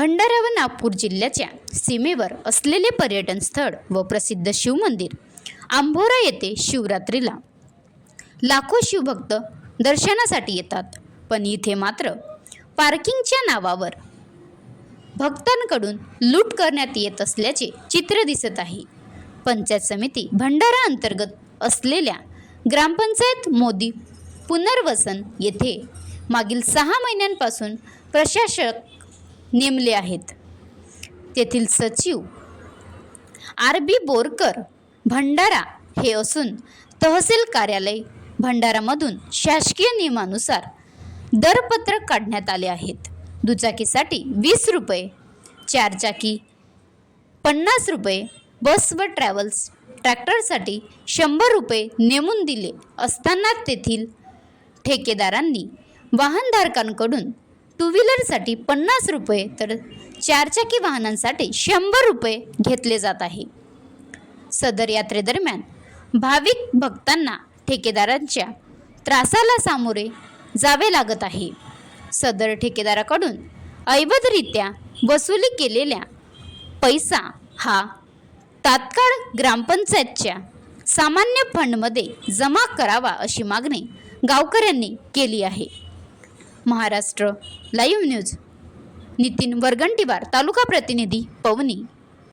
भंडारा व नागपूर जिल्ह्याच्या सीमेवर असलेले पर्यटन स्थळ व प्रसिद्ध शिवमंदिर आंभोरा येथे शिवरात्रीला लाखो शिवभक्त दर्शनासाठी येतात. पण इथे मात्र पार्किंगच्या नावावर भक्तांकडून लूट करण्यात येत असल्याचे चित्र दिसत आहे. पंचायत समिती भंडारा अंतर्गत असलेल्या ग्रामपंचायत मोदी पुनर्वसन येथे मागील सहा महिन्यांपासून प्रशासक नेमले आहेत. तेथील सचिव आर बी बोरकर भंडारा हे असून तहसील कार्यालय भंडारामधून शासकीय नियमानुसार दरपत्रक काढण्यात आले आहेत. दुचाकीसाठी वीस रुपये चारचाकी पन्नास रुपये बस व ट्रॅव्हल्स ट्रॅक्टरसाठी शंभर रुपये नेमून दिले असताना तेथील ठेकेदारांनी वाहनधारकांकडून टू व्हीलरसाठी पन्नास रुपये तर चारचाकी वाहनांसाठी शंभर रुपये घेतले जात आहे. सदर यात्रेदरम्यान भाविक भक्तांना ठेकेदारांच्या त्रासाला सामोरे जावे लागत आहे. सदर ठेकेदाराकडून ऐवधरित्या वसुली केलेल्या पैसा हा तात्काळ ग्रामपंचायतच्या सामान्य फंडमध्ये जमा करावा अशी मागणी गावकऱ्यांनी केली आहे. महाराष्ट्र. लाईव्ह न्यूज नितीन वरगंटीवार तालुका प्रतिनिधी पवनी.